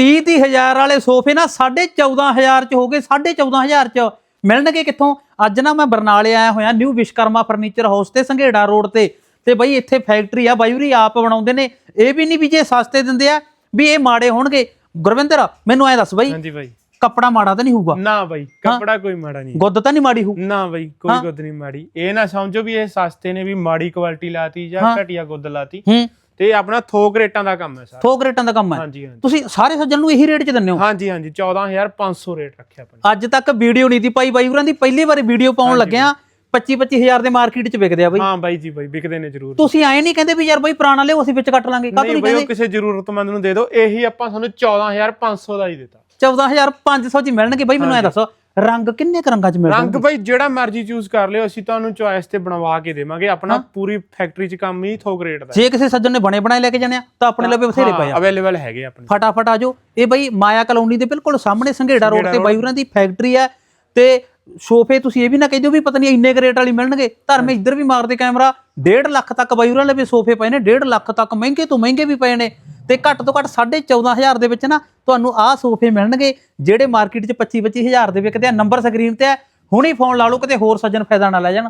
30 ਤੀਹ ਹਜ਼ਾਰ ਵਾਲੇ ਸੋਫੇ ਨਾ 14500 ਚ ਹੋ ਗਏ 14500 ਚ। ਮਿਲਣਗੇ ਕਿੱਥੋਂ? ਅੱਜ ਨਾ ਮੈਂ ਬਰਨਾਲੇ ਆਇਆ ਹੋਇਆ ਨਿਊ ਵਿਸ਼ਕਰਮਾ ਫਰਨੀਚਰ ਹਾਊਸ ਤੇ ਸੰਘੇੜਾ ਰੋਡ ਤੇ। ਤੇ ਬਈ ਇੱਥੇ ਫੈਕਟਰੀ ਆ ਬਾਈਵਰੀ ਆਪ ਬਣਾਉਂਦੇ ਨੇ। ਇਹ ਵੀ ਨਹੀਂ ਵੀ ਜੇ ਸਸਤੇ ਦਿੰਦੇ ਆ ਵੀ ਇਹ ਮਾੜੇ ਹੋਣਗੇ। ਗੁਰਵਿੰਦਰ ਮੈਨੂੰ ਐ ਦੱਸ ਬਈ ਹਾਂਜੀ ਬਾਈ। ਕੱਪੜਾ ਮਾੜਾ ਤਾਂ ਨਹੀਂ ਹੋਊਗਾ? ਨਾ ਬਾਈ ਕੱਪੜਾ ਕੋਈ ਮਾੜਾ ਨਹੀਂ। ਗੁੱਦ ਤਾਂ ਨਹੀਂ ਮਾੜੀ ਹੋਊ? ਨਾ ਬਾਈ ਕੋਈ ਗੁੱਦ ਨਹੀਂ ਮਾੜੀ। ਇਹ ਨਾ ਸਮਝੋ ਵੀ ਇਹ ਸਸਤੇ ਨੇ ਵੀ ਮਾੜੀ ਕੁਆਲਿਟੀ ਲਾਤੀ ਜਾਂ ਘਟੀਆ ਗੁੱਦ ਲਾਤੀ। ਹੂੰ। ਤੇ ਆਪਣਾ ਥੋਕ ਰੇਟਾਂ ਦਾ ਕੰਮ ਹੈ ਸਾਰਾ। ਥੋਕ ਰੇਟਾਂ ਦਾ ਕੰਮ ਹੈ। ਹਾਂਜੀ ਹਾਂਜੀ। ਤੁਸੀਂ ਸਾਰੇ ਸੱਜਣ ਨੂੰ ਇਹੀ ਰੇਟ 'ਚ ਦਿੰਦੇ ਹੋ? ਹਾਂਜੀ ਹਾਂਜੀ 14500 ਰੇਟ ਰੱਖਿਆ ਆਪਾਂ ਅੱਜ ਤੱਕ ਵੀਡੀਓ ਨਹੀਂ ਦੀ ਪਾਈ ਬਾਈ ਹੋਰਾਂ ਦੀ ਪਹਿਲੀ ਵਾਰੀ ਵੀਡੀਓ ਪਾਉਣ ਲੱਗਿਆ। 25 25000 ਦੇ ਮਾਰਕੀਟ 'ਚ ਵਿਕਦੇ ਆ। ਬਈ। ਹਾਂ ਬਾਈ ਜੀ ਬਾਈ ਵਿਕਦੇ ਨੇ ਜ਼ਰੂਰ। ਤੁਸੀਂ ਆਏ ਨਹੀਂ ਕਹਿੰਦੇ ਵੀ ਯਾਰ ਬਾਈ ਪੁਰਾਣਾ ਲਿਓ ਅਸੀਂ ਵਿੱਚ ਕੱਟ ਲਾਂਗੇ। ਕਾਹਤੋਂ ਨਹੀਂ ਨਹੀਂ ਬਾਈ ਉਹ ਕਹਿੰਦੇ? ਕਿਸੇ ਜ਼ਰੂਰਤਮੰਦ ਨੂੰ ਦੇ ਦਿਓ। ਇਹੀ ਆਪਾਂ ਤੁਹਾਨੂੰ 14500 ਦਾ ਹੀ ਦਿੱਤਾ। 14500 ਚ ਮਿਲਣਗੇ ਬਾਈ ਮੈਨੂੰ ਐ ਦੱਸੋ। ਰੰਗ ਕਿੰਨੇ ਕ ਰੰਗਾਂ ਚ ਮਿਲ ਰੰਗ ਬਾਈ ਜਿਹੜਾ ਮਰਜ਼ੀ ਚੂਜ਼ ਕਰ ਲਿਓ ਅਸੀਂ ਤੁਹਾਨੂੰ ਚੁਆਇਸ ਤੇ ਬਣਵਾ ਕੇ ਦੇਵਾਂਗੇ। ਆਪਣਾ ਪੂਰੀ ਫੈਕਟਰੀ 'ਚ ਕੰਮ ਹੀ ਥੋਕ ਰੇਟ ਦਾ ਜੇ ਕਿਸੇ ਸੱਜਣ ਨੇ ਬਣੇ ਬਣਾਏ ਲੈ ਕੇ ਜਾਣੇ ਆ ਤਾਂ ਆਪਣੇ ਲਵੇ ਬਥੇਰੇ ਪਏ ਆ। ਅਵੇਲੇਬਲ ਹੈਗੇ ਆਪਣੇ। ਫਟਾਫਟ ਆ ਜਾਓ। ਇਹ ਬਾਈ ਮਾਇਆ ਕਲੋਨੀ ਦੇ ਬਿਲਕੁਲ ਸਾਹਮਣੇ ਸੰਘੇੜਾ ਰੋਡ ਤੇ ਬਾਈ ਹੋਰਾਂ ਦੀ ਫੈਕਟਰੀ ਹੈ ਤੇ ਸੋਫੇ ਤੁਸੀਂ ਇਹ ਵੀ ਨਾ ਕਹਿ ਦਿਓ ਵੀ ਪਤਾ ਨਹੀਂ ਇੰਨੇ ਕੁ ਰੇਟ ਵਾਲੀ ਮਿਲਣਗੇ। ਧਰਮੇ ਇੱਧਰ ਵੀ ਮਾਰਦੇ ਕੈਮਰਾ। 1.5 ਲੱਖ ਤੱਕ ਬਾਈ ਹੋਰਾਂ ਲਵੇ ਸੋਫੇ ਪਏ ਨੇ 1.5 ਲੱਖ ਤੱਕ ਮਹਿੰਗੇ ਤੋਂ ਮਹਿੰਗੇ ਵੀ ਪਏ ਨੇ। ਤੇ ਘੱਟ ਤੋਂ ਘੱਟ 14500 ਦੇ ਵਿੱਚ ਨਾ ਤੁਹਾਨੂੰ ਆਹ ਸੋਫੇ ਮਿਲਣਗੇ, ਜਿਹੜੇ ਮਾਰਕੀਟ 'ਚ 25 25000 ਦੇ ਵਿਕਦੇ ਆ ਨੰਬਰ ਸਕਰੀਨ ਤੇ ਹੈ ਹੁਣੇ ਫੋਨ ਲਾ ਲਓ, ਕਿਤੇ ਹੋਰ ਸੱਜਣ ਫਾਇਦਾ ਨਾ ਲੈ ਜਾਣ।